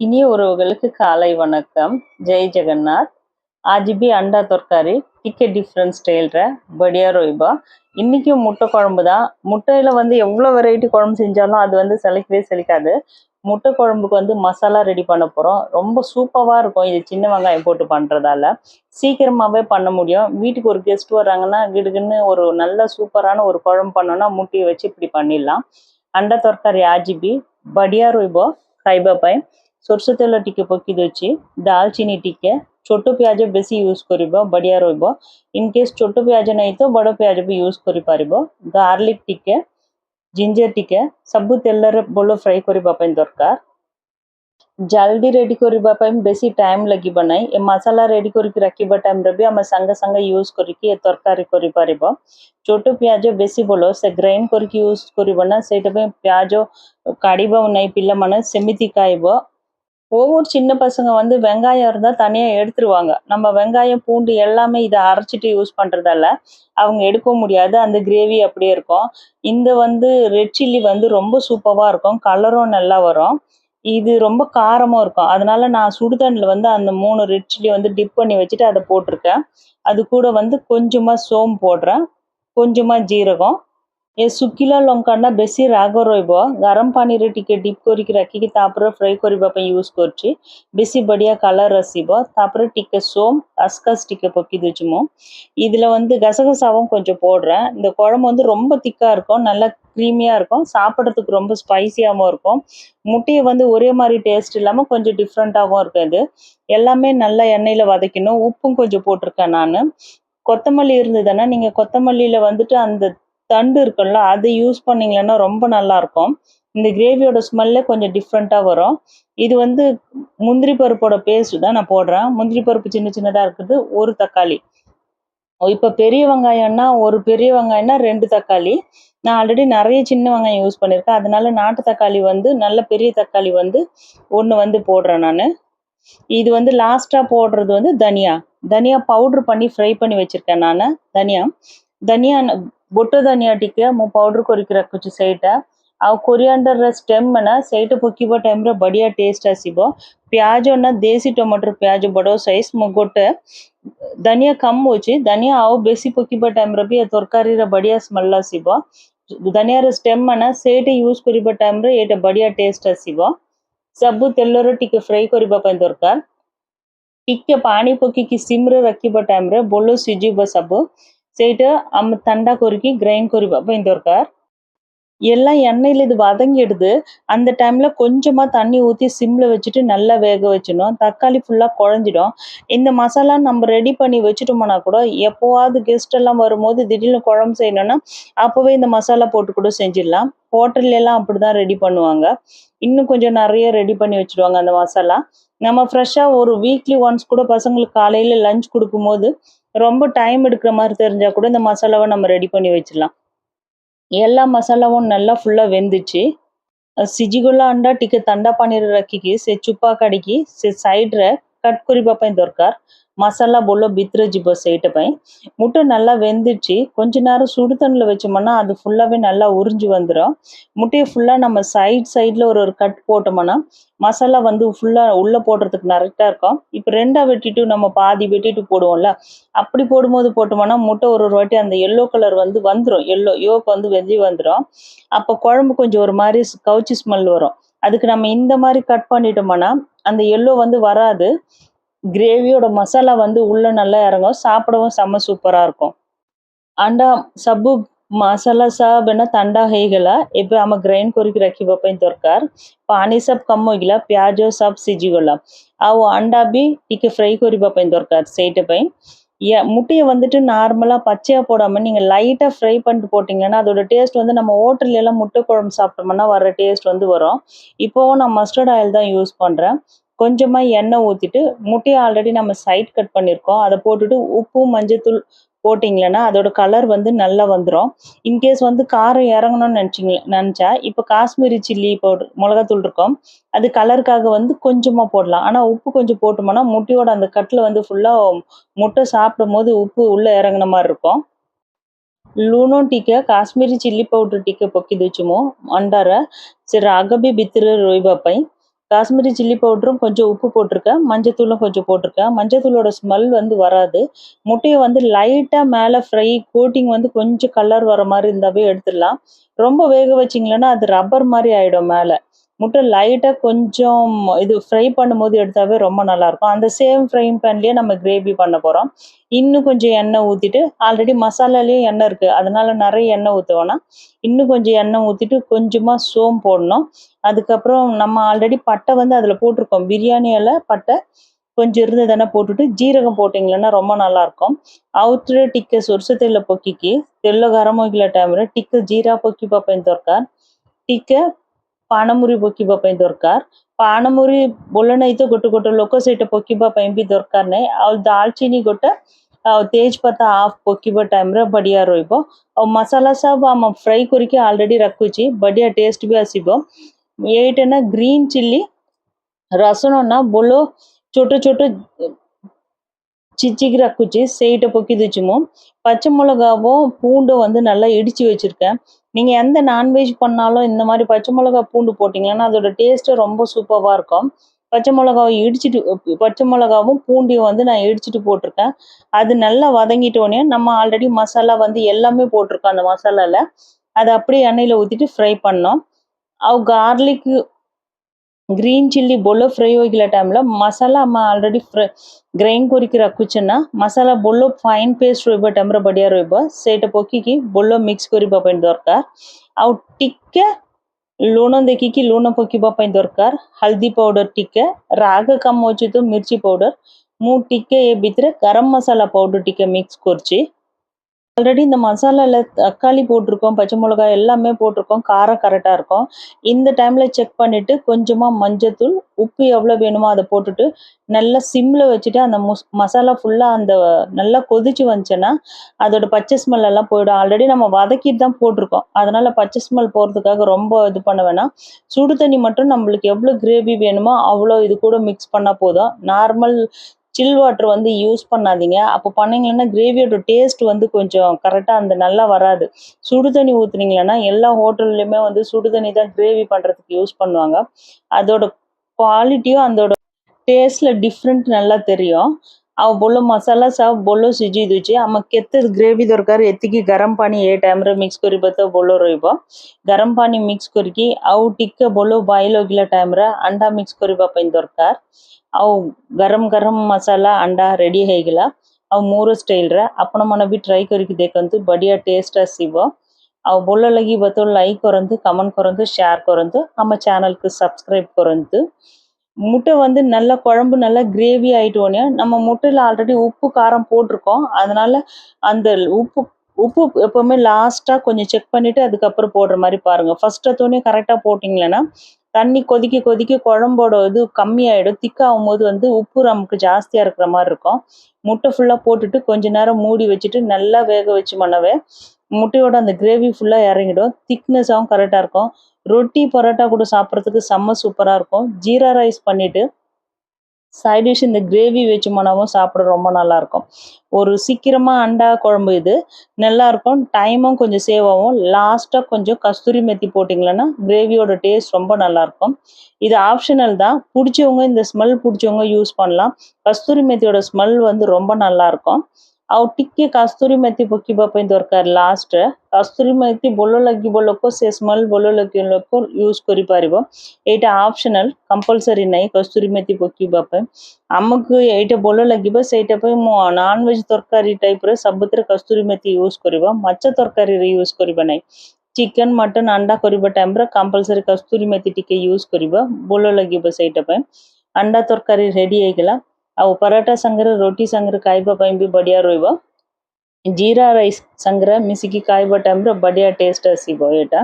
இனிய உறவுகளுக்கு காலை வணக்கம். ஜெய் ஜெகநாத். ஆஜிபி அண்டா अंडा டிக்கெட் டிஃப்ரெண்ட் ஸ்டைலில் படியா ரோய்பா இன்றைக்கும் முட்டை குழம்பு தான். முட்டையில் வந்து எவ்வளோ வெரைட்டி குழம்பு செஞ்சாலும் அது வந்து செழிக்கவே செழிக்காது முட்டை குழம்புக்கு வந்து மசாலா ரெடி பண்ண போகிறோம் ரொம்ப சூப்பராக இருக்கும். இது சின்ன வெங்காயம் போட்டு பண்ணுறதால சீக்கிரமாகவே பண்ண முடியும். வீட்டுக்கு ஒரு கெஸ்ட் வராங்கன்னா வீடுக்குன்னு ஒரு நல்ல சூப்பரான ஒரு குழம்பு பண்ணோன்னா முட்டையை வச்சு இப்படி பண்ணிடலாம். அண்டா தொர்க்காரி ஆஜிபி படியா ரோய்போ கைபாபாய் ସୋରିଷ ତେଲ ଟିକେ ପକେଇ ଦେଉଛି ଡାଲଚିନି ଟିକେ ଛୋଟ ପିଆଜ ବେଶୀ ୟୁଜ୍ କରିବ ବଢ଼ିଆ ରହିବ ଇନ୍ କେସ୍ ଛୋଟ ପିଆଜ ନାହିଁ ତ ବଡ଼ ପିଆଜ ବି ୟୁଜ୍ କରିପାରିବ ଗାର୍ଲିକ୍ ଟିକେ ଜିଞ୍ଜର ଟିକେ ସବୁ ତେଲରେ ଭଲ ଫ୍ରାଏ କରିବା ପାଇଁ ଦରକାର ଜଲ୍ଦି ରେଡ଼ି କରିବା ପାଇଁ ବେଶୀ ଟାଇମ୍ ଲାଗିବ ନାହିଁ ଏ ମସଲା ରେଡ଼ି କରିକି ରଖିବା ଟାଇମ୍ରେ ବି ଆମେ ସାଙ୍ଗେ ସାଙ୍ଗେ ୟୁଜ୍ କରିକି ଏ ତରକାରୀ କରିପାରିବ ଛୋଟ ପିଆଜ ବେଶୀ ଭଲ ସେ ଗ୍ରାଇଣ୍ଡ କରିକି ୟୁଜ୍ କରିବ ନା ସେଇଟା ପାଇଁ ପିଆଜ କାଢ଼ିବ ନାହିଁ ପିଲାମାନେ ସେମିତି ଖାଇବ ஒவ்வொரு சின்ன பசங்க வந்து வெங்காயம் இருந்தால் தனியாக எடுத்துருவாங்க. நம்ம வெங்காயம் பூண்டு எல்லாமே இதை அரைச்சிட்டு யூஸ் பண்ணுறதால அவங்க எடுக்க முடியாது. அந்த கிரேவி அப்படியே இருக்கும். இந்த வந்து ரெட் சில்லி வந்து ரொம்ப சூப்பராக இருக்கும். கலரும் நல்லா வரும். இது ரொம்ப காரமும் இருக்கும். அதனால நான் சுடுதண்ணில் வந்து அந்த மூணு ரெட் சில்லி வந்து டிப் பண்ணி வச்சுட்டு அதை போட்டிருக்கேன். அது கூட வந்து கொஞ்சமாக சோம்பு போடுறேன். கொஞ்சமாக ஜீரகம். ଏ ଶୁଖିଲା ଲଙ୍କାଟା ବେଶୀ ରାଗ ରହିବ ଗରମ ପାଣିରେ ଟିକେ ଡିପ୍ କରିକି ରଖିକି ତାପରେ ଫ୍ରାଏ କରିବା ପାଇଁ ୟୁଜ୍ କରୁଛି ବେଶୀ ବଢ଼ିଆ கலர் ଆସିବ ତାପରେ ଟିକେ சோம் கஸ்கஸ் ଟିକେ பொக்கி ଦେଉଛି ମୁଁ இதில் வந்து கசகசாவும் கொஞ்சம் போடுறேன் இந்த குழம்பு வந்து ரொம்ப திக்காக இருக்கும் நல்லா க்ரீமியாக இருக்கும் சாப்பிட்றதுக்கு ரொம்ப ஸ்பைசியாகவும் இருக்கும் முட்டையை வந்து ஒரே மாதிரி டேஸ்ட் இல்லாமல் கொஞ்சம் டிஃப்ரெண்ட்டாகவும் இருக்கும் இது எல்லாமே நல்லா எண்ணெயில் வதக்கணும் உப்பும் கொஞ்சம் போட்டிருக்கேன் நான் கொத்தமல்லி இருந்ததுன்னா நீங்கள் கொத்தமல்லியில் வந்துட்டு அந்த தண்டு இருக்குல்ல அதை யூஸ் பண்ணிங்கன்னா ரொம்ப நல்லா இருக்கும் இந்த கிரேவியோட ஸ்மெல்லே கொஞ்சம் டிஃப்ரெண்ட்டாக வரும். இது வந்து முந்திரி பருப்போட பேஸ்ட் தான் நான் போடுறேன். முந்திரி பருப்பு சின்ன சின்னதாக இருக்குது ஒரு தக்காளி. இப்போ பெரிய வெங்காயம்னா ஒரு பெரிய வெங்காயம்னா ரெண்டு தக்காளி. நான் ஆல்ரெடி நிறைய சின்ன வெங்காயம் யூஸ் பண்ணியிருக்கேன். அதனால நாட்டு தக்காளி வந்து நல்ல பெரிய தக்காளி வந்து ஒன்று வந்து போடுறேன் நான். இது வந்து லாஸ்ட்டாக போடுறது வந்து தனியா. தனியா பவுடர் பண்ணி ஃப்ரை பண்ணி வச்சுருக்கேன் நான் தனியா. தனியா ଗୋଟ ଧନିଆ ଟିକେ ମୁଁ ପାଉଡ଼ର କରିକି ରଖୁଛି ସେଇଟା ଆଉ କୋରିଆଣ୍ଡରର ଷ୍ଟେମ୍ ନା ସେଇଟା ପକାଇବା ଟାଇମ୍ରେ ବଢ଼ିଆ ଟେଷ୍ଟ ଆସିବ ପିଆଜ ନା ଦେଶୀ ଟମାଟର ପିଆଜ ବଡ଼ ସାଇଜ୍ ମୁଁ ଗୋଟେ ଧନିଆ କମ୍ ଅଛି ଧନିଆ ଆଉ ବେଶୀ ପକାଇବା ଟାଇମ୍ରେ ବି ଏ ତରକାରୀରେ ବଢ଼ିଆ ସ୍ମେଲ୍ ଆସିବ ଧନିଆର ଷ୍ଟେମ୍ ନା ସେଇଟା ୟୁଜ୍ କରିବା ଟାଇମ୍ରେ ଏଇଟା ବଢ଼ିଆ ଟେଷ୍ଟ ଆସିବ ସବୁ ତେଲରେ ଟିକେ ଫ୍ରାଏ କରିବା ପାଇଁ ଦରକାର ଟିକେ ପାଣି ପକେଇକି ସିମ୍ରେ ରଖିବା ଟାଇମ୍ରେ ଭଲ ସିଝିବ ସବୁ செய்து అమ్మ తండా కొరికి கிரைண்ட் కొరి పోయిన దొరకారు எல்லாம் எண்ணெயில் இது வதங்கிடுது. அந்த டைமில் கொஞ்சமாக தண்ணி ஊற்றி சிம்மில் வச்சுட்டு நல்லா வேக வச்சிடணும். தக்காளி ஃபுல்லாக குழஞ்சிடும். இந்த மசாலா நம்ம ரெடி பண்ணி வச்சுட்டோம்னா கூட எப்போவாவது கெஸ்டெல்லாம் வரும்போது திடீர்னு குழம்பு செய்யணும்னா அப்போவே இந்த மசாலா போட்டு கூட செஞ்சிடலாம். ஹோட்டல்லாம் அப்படி தான் ரெடி பண்ணுவாங்க. இன்னும் கொஞ்சம் நிறைய ரெடி பண்ணி வச்சுடுவாங்க அந்த மசாலா. நம்ம ஃப்ரெஷ்ஷாக ஒரு வீக்லி ஒன்ஸ் கூட பசங்களுக்கு காலையில் லஞ்ச் கொடுக்கும்போது ரொம்ப டைம் எடுக்கிற மாதிரி தெரிஞ்சா கூட இந்த மசாலாவை நம்ம ரெடி பண்ணி வச்சிடலாம். எல்லா மசாலாவும் நல்லா ஃபுல்லாக வெந்துச்சு. సిజిగుల్లా అండా టికెట్ తండా పనీర్ రక్కికి సె చుప్పా కడికి సె సైడ్ କଟ୍ କରିବା ପାଇଁ ଦରକାର மசாலா போல ଭିତରେ ଯିବ ସେଇଟା ପାଇଁ முட்டை நல்லா வெந்துச்சு கொஞ்ச நேரம் சுடு தண்ணியில் வச்சோம்னா அது ஃபுல்லாகவே நல்லா உறிஞ்சு வந்துடும் முட்டையை ஃபுல்லாக நம்ம சைட் சைடில் ஒரு ஒரு கட் போட்டோம்னா மசாலா வந்து ஃபுல்லாக உள்ளே போடுறதுக்கு கரெக்டாக இருக்கும் இப்போ ரெண்டாக வெட்டிட்டு நம்ம பாதி வெட்டிட்டு போடுவோம்ல அப்படி போடும்போது போட்டோம்னா முட்டை ஒரு ஒரு வாட்டி அந்த எல்லோ கலர் வந்து வந்துடும் எல்லோ யோக்கு வந்து வெந்தி வந்துடும் அப்போ குழம்பு கொஞ்சம் ஒரு மாதிரி கவுச்சி ஸ்மெல் வரும் அதுக்கு நம்ம இந்த மாதிரி கட் பண்ணிட்டோம்னா அந்த எல்லோ வந்து வராது கிரேவியோட மசாலா வந்து உள்ளே நல்லா இறங்கும் சாப்பிடவும் செம்ம சூப்பராக இருக்கும் अंडा ସବୁ ମସଲା ସବ ନା ଥଣ୍ଡା ହେଇଗଲା ଏବେ ଆମେ ଗ୍ରାଇଣ୍ଡ କରିକି ରଖିବା ପାଇଁ ଦରକାର ପାଣି ସବ କମ୍ ହୋଇଗଲା ପିଆଜ ସବ ସିଝିଗଲା ଆଉ ଅଣ୍ଡା ବି ଟିକେ ஃப்ரை କରିବା ପାଇଁ ଦରକାର ସେଇଟା ପାଇଁ ஏ முட்டையை வந்துட்டு நார்மலாக பச்சையாக போடாமல் நீங்கள் லைட்டாக ஃப்ரை பண்ணிட்டு போட்டிங்கன்னா அதோட டேஸ்ட் வந்து நம்ம ஹோட்டல்ல எல்லாம் முட்டை குழம்பு சாப்பிட்டோம்னா வர டேஸ்ட் வந்து வரும். இப்போவும் நான் மஸ்டர்ட் ஆயில் தான் யூஸ் பண்ணுறேன் கொஞ்சமாக எண்ணெய் ஊற்றிட்டு முட்டையை ஆல்ரெடி நம்ம சைட் கட் பண்ணியிருக்கோம். அதை போட்டுட்டு உப்பு மஞ்சத்தூள் போட்டிங்களேன்னா அதோட கலர் வந்து நல்லா வந்துடும் இன்கேஸ் வந்து காரம் இறங்கணும்னு நினச்சிங்கள நினச்சா இப்போ காஷ்மீரி சில்லி பவுடர் மிளகாத்தூள் இருக்கும். அது கலருக்காக வந்து கொஞ்சமாக போடலாம். ஆனால் உப்பு கொஞ்சம் போட்டோம்னா முட்டையோட அந்த கட்டில் வந்து ஃபுல்லாக முட்டை சாப்பிடும் போது உப்பு உள்ளே இறங்கின மாதிரி இருக்கும். లూనో టీకా కాశ్మీరీ చిల్లీ పౌడర్ టీకా పొక్కి దుచ్చుము అంటారా శ్రీ రాఘబి బిత్తిరు రోయిబాపై காஷ்மீரி சில்லி பவுடரும் கொஞ்சம் உப்பு போட்டிருக்கேன். மஞ்சத்தூளும் கொஞ்சம் போட்டிருக்கேன். மஞ்சத்தூளோட ஸ்மெல் வந்து வராது. முட்டையை வந்து லைட்டாக மேலே ஃப்ரை கோட்டிங் வந்து கொஞ்சம் கலர் வர மாதிரி இருந்தாவே எடுத்துடலாம். ரொம்ப வேக வச்சிங்களேன்னா அது ரப்பர் மாதிரி ஆகிடும் மேலே. முட்டை லைட்டாக கொஞ்சம் இது ஃப்ரை பண்ணும்போது எடுத்தாவே ரொம்ப நல்லாயிருக்கும். அந்த சேம் ஃப்ரைங் பேன்லேயே நம்ம கிரேவி பண்ண போகிறோம் இன்னும் கொஞ்சம் எண்ணெய் ஊற்றிட்டு ஆல்ரெடி மசாலாலேயும் எண்ணெய் இருக்குது அதனால் நிறைய எண்ணெய் ஊற்றுவோன்னா இன்னும் கொஞ்சம் எண்ணெய் ஊற்றிட்டு கொஞ்சமாக சோம் போடணும். அதுக்கப்புறம் நம்ம ஆல்ரெடி பட்டை வந்து அதில் போட்டிருக்கோம். பிரியாணியில் பட்டை கொஞ்சம் இருந்ததுன்னா போட்டுட்டு ஜீரகம் போட்டிங்களன்னா ரொம்ப நல்லாயிருக்கும். அவுத்துற டிக்க தெல்ல பொக்கிக்கு. தெல்ல கரமோகில டைமில் டிக்க ஜீரா பொக்கி பார்ப்பேன் தோற்கார் டிக்கை ପାଣମୁରି ପୋକିବା ପାଇଁ ଦରକାର ପାଣମୁରି ବୋଲ ନାହିଁ ତ ଗୋଟେ ଗୋଟେ ଲୋକ ସେଇଟା ପୋକିବା ପାଇଁ ବି ଦରକାର ନାହିଁ ଆଉ ଡାଲଚିନି ଗୋଟେ ଆଉ ତେଜପତା ହାଫ୍ ପୋକିବା ଟାଇମ୍ରେ ବଢ଼ିଆ ରହିବ ଆଉ ମସଲା ସବୁ ଆମ ଫ୍ରାଇ କରିକି ଅଲରେଡ଼ି ରଖୁଛି ବଢ଼ିଆ ଟେଷ୍ଟ ବି ଆସିବ ଏଇଟା ନା ଗ୍ରୀନ୍ ଚିଲି ରସୁଣ ନା ବୋଲ ଛୋଟ ଛୋଟ சிச்சிக்கு ரக்குச்சு செய்யிட்ட பொக்கிதுச்சு மோ பச்சை மிளகாவும் பூண்டும் வந்து நல்லா இடிச்சு வச்சிருக்கேன் நீங்கள் எந்த நான்வெஜ் பண்ணாலும் இந்த மாதிரி பச்சை மிளகா பூண்டு போட்டிங்கன்னா அதோட டேஸ்ட்டு ரொம்ப சூப்பராக இருக்கும். பச்சை மிளகாவை இடிச்சிட்டு பச்சை மிளகாவும் பூண்டியும் வந்து நான் இடிச்சிட்டு போட்டிருக்கேன். அது நல்லா வதங்கிட்டோடனே நம்ம ஆல்ரெடி மசாலா வந்து எல்லாமே போட்டிருக்கோம் அந்த மசாலாவில் அதை அப்படியே எண்ணெயில் ஊற்றிட்டு ஃப்ரை பண்ணோம். அவ் கார்லிக்கு గ్రీన్ చిల్లీ బొల్లో ఫ్రై ఒగిల టైంలో మసాలా అమ్మ ఆల్రెడీ ఫ్రై గ్రైన్ కొరికి రక్కుచున్న మసాలా బొల్లో ఫైన్ పేస్ట్ రోయిబ టెమ్ర బడియా రోయిబ ସେଇଟା ପକିକି బొల్లో మిక్స్ କରିବା ପାଇଁ ଦରକାର ଆଉ ଟିକେ ଲୁଣ ଦେଖିକି ଲୁଣ ପକିବା ପାଇଁ ଦରକାର ହଳଦୀ ପାଉଡର ଟିକେ ରାଗ କାମ ଅଛି ତ ମିର୍ଚି ପାଉଡର ମୁଁ ଟିକେ ଏ ଭିତରେ ଗରମ ମସାଲା ପାଉଡର ଟିକେ ମିକ୍ସ କରୁଛି ஆல்ரெடி இந்த மசாலாவில் தக்காளி போட்டிருக்கோம் பச்சை மிளகாய் எல்லாமே போட்டிருக்கோம் காரம் கரெக்டாக இருக்கும். இந்த டைமில் செக் பண்ணிவிட்டு கொஞ்சமாக மஞ்சத்தூள் உப்பு எவ்வளோ வேணுமோ அதை போட்டுட்டு நல்லா சிம்மில் வச்சுட்டு அந்த முஸ் மசாலா ஃபுல்லாக அந்த நல்லா கொதிச்சு வந்துச்சுன்னா அதோட பச்சை ஸ்மெல் எல்லாம் போயிடும். ஆல்ரெடி நம்ம வதக்கிட்டு தான் போட்டிருக்கோம். அதனால் பச்சை ஸ்மெல் போகிறதுக்காக ரொம்ப இது பண்ண வேணாம். சுடு தண்ணி மட்டும் நம்மளுக்கு எவ்வளோ கிரேவி வேணுமோ அவ்வளோ இது கூட மிக்ஸ் பண்ணால் போதும். நார்மல் சில் வாட்டர் வந்து யூஸ் பண்ணாதீங்க. அப்போ பண்ணிங்கன்னா கிரேவியோட டேஸ்ட் வந்து கொஞ்சம் கரெக்டாக அந்த நல்லா வராது. சுடு தண்ணி ஊற்றுனீங்கன்னா எல்லா ஹோட்டல்லையுமே வந்து சுடு தண்ணி தான் கிரேவி பண்ணுறதுக்கு யூஸ் பண்ணுவாங்க. அதோட குவாலிட்டியும் அதோட டேஸ்ட்டில் டிஃப்ரெண்ட் நல்லா தெரியும். ଆଉ ବୋଲ ମସଲା ସବୁ ବୋଲ ସିଝେଇ ଦେଉଛି ଆମ କେତେ ଗ୍ରେଭି ଦରକାର ଏତିକି ଗରମ ପାଣି ଏ ଟାଇମ୍ରେ ମିକ୍ସ କରିବା ତ ବୋଲ ରହିବ ଗରମ ପାଣି ମିକ୍ସ କରିକି ଆଉ ଟିକେ ବୋଲ ବଏଲ୍ ହୋଇଗଲା ଟାଇମ୍ରେ ଅଣ୍ଡା ମିକ୍ସ କରିବା ପାଇଁ ଦରକାର ଆଉ ଗରମ ଗରମ ମସଲା ଅଣ୍ଡା ରେଡ଼ି ହେଇଗଲା ଆଉ ମୋର ଷ୍ଟାଇଲ୍ରେ ଆପଣମାନେ ବି ଟ୍ରାଏ କରିକି ଦେଖନ୍ତୁ ବଢ଼ିଆ ଟେଷ୍ଟ ଆସିବ ଆଉ ଭଲ ଲାଗିବ ତ ଲାଇକ୍ କରନ୍ତୁ କମେଣ୍ଟ କରନ୍ତୁ ସେୟାର କରନ୍ତୁ ଆମ ଚ୍ୟାନେଲ୍କୁ ସବସ୍କ୍ରାଇବ୍ କରନ୍ତୁ முட்டை வந்து நல்லா குழம்பு நல்லா கிரேவி ஆகிட்டோன்னே நம்ம முட்டையில் ஆல்ரெடி உப்பு காரம் போட்டிருக்கோம். அதனால அந்த உப்பு உப்பு எப்போவுமே லாஸ்ட்டாக கொஞ்சம் செக் பண்ணிவிட்டு அதுக்கப்புறம் போடுற மாதிரி பாருங்கள் ஃபஸ்ட் எடுத்தோடனே கரெக்டாக போட்டிங்களேன்னா தண்ணி கொதிக்க கொதிக்க குழம்போட இது கம்மியாயிடும். திக்காகும் போது வந்து உப்பு நமக்கு ஜாஸ்தியாக இருக்கிற மாதிரி இருக்கும். முட்டை ஃபுல்லாக போட்டுட்டு கொஞ்ச நேரம் மூடி வச்சுட்டு நல்லா வேக வச்சு மணவே முட்டையோட அந்த கிரேவி ஃபுல்லாக இறங்கிடும். திக்னஸாகவும் கரெக்டாக இருக்கும். ரொட்டி பரோட்டா கூட சாப்பிட்றதுக்கு செம்ம சூப்பராக இருக்கும். ஜீரா ரைஸ் பண்ணிவிட்டு சைட் டிஷ் இந்த கிரேவி வச்சு மனமும் சாப்பிட ரொம்ப நல்லாயிருக்கும் ஒரு சீக்கிரமாக அண்டா குழம்பு இது. நல்லாயிருக்கும் டைமும் கொஞ்சம் சேவ் ஆகும். லாஸ்ட்டாக கொஞ்சம் கஸ்தூரி மெத்தி போட்டிங்களன்னா கிரேவியோட டேஸ்ட் ரொம்ப நல்லா இருக்கும். இது ஆப்ஷனல் தான். பிடிச்சவங்க இந்த ஸ்மெல் பிடிச்சவங்க யூஸ் பண்ணலாம். கஸ்தூரி மெத்தியோட ஸ்மெல் வந்து ரொம்ப நல்லா இருக்கும். ଆଉ ଟିକେ କାସ୍ତୁରୀ ମେଥି ପକେଇବା ପାଇଁ ଦରକାର ଲାଷ୍ଟରେ କାସ୍ତୁରୀ ମେଥି ଭଲ ଲାଗିବ ଲୋକ ସେ ସ୍ମେଲ୍ ଭଲ ଲାଗିବ ଲୋକ ୟୁଜ୍ କରିପାରିବ ଏଇଟା ଅପସନାଲ୍ କମ୍ପଲସରି ନାହିଁ କସ୍ତୁରୀ ମେଥି ପକେଇବା ପାଇଁ ଆମକୁ ଏଇଟା ଭଲ ଲାଗିବ ସେଇଟା ପାଇଁ ମୁଁ ନନ୍ଭେଜ୍ ତରକାରୀ ଟାଇପ୍ରେ ସବୁଥିରେ କସ୍ତୁରୀ ମେଥି ୟୁଜ୍ କରିବ ମାଛ ତରକାରୀରେ ୟୁଜ୍ କରିବା ନାହିଁ ଚିକେନ୍ ମଟନ୍ ଅଣ୍ଡା କରିବା ଟାଇମ୍ରେ କମ୍ପଲସରି କସ୍ତୁରୀ ମେଥି ଟିକେ ୟୁଜ୍ କରିବ ଭଲ ଲାଗିବ ସେଇଟା ପାଇଁ ଅଣ୍ଡା ତରକାରୀ ରେଡ଼ି ହେଇଗଲା ଆଉ ପରଟା ସାଙ୍ଗରେ ରୁଟି ସାଙ୍ଗରେ ଖାଇବା ପାଇଁ ବି ବଢ଼ିଆ ରହିବ ଜୀରା ରାଇସ୍ ସାଙ୍ଗରେ ମିଶିକି ଖାଇବା ଟାଇମ୍ରେ ବଢ଼ିଆ ଟେଷ୍ଟ ଆସିବ ଏଇଟା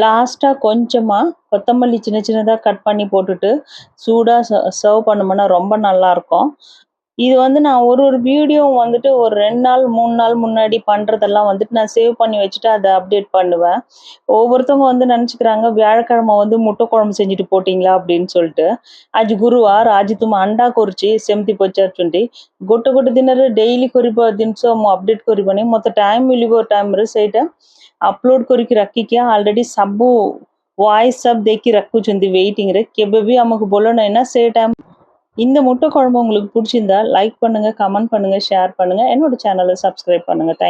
லாஸ்ட்டாக கொஞ்சமாக கொத்தமல்லி சின்ன சின்னதாக கட் பண்ணி போட்டுட்டு சூடாக சர்வ் பண்ணோம்னா ரொம்ப நல்லாயிருக்கும் இது வந்து நான் ஒரு ஒரு வீடியோ வந்துட்டு ஒரு ரெண்டு நாள் மூணு நாள் முன்னாடி பண்ணுறதெல்லாம் வந்துட்டு நான் சேவ் பண்ணி வச்சுட்டு அதை அப்டேட் பண்ணுவேன். ஒவ்வொருத்தவங்க வந்து நினச்சிக்கிறாங்க வியாழக்கிழமை வந்து முட்டை குழம்பு செஞ்சுட்டு போட்டிங்களா அப்படின்னு சொல்லிட்டு. அஜி குருவா రాజుతుమ అండా కురిచి సెమితి పొచ్చార్చుండి గొట్టు గొట్టు తిన్నారు డైలీ కొరిపో దినసం అప్డేట్ కొరిపోని மொத்த டைம் విలువ டைம் సైట్ అప్లోడ్ குறிக்கு రక్కికి ஆல்ரெடி సబ్బు வாய்ஸ் சப் దేకి రక్కుచుంది వెయిటింగ్ రే அமக்கு అమ్మకు బొలనైనా సే టైం இந்த முட்டை குழம்பு உங்களுக்கு பிடிச்சிருந்தா லைக் பண்ணுங்க கமெண்ட் பண்ணுங்க ஷேர் பண்ணுங்க. என்னோட சேனலை சப்ஸ்கிரைப் பண்ணுங்க. தேங்க்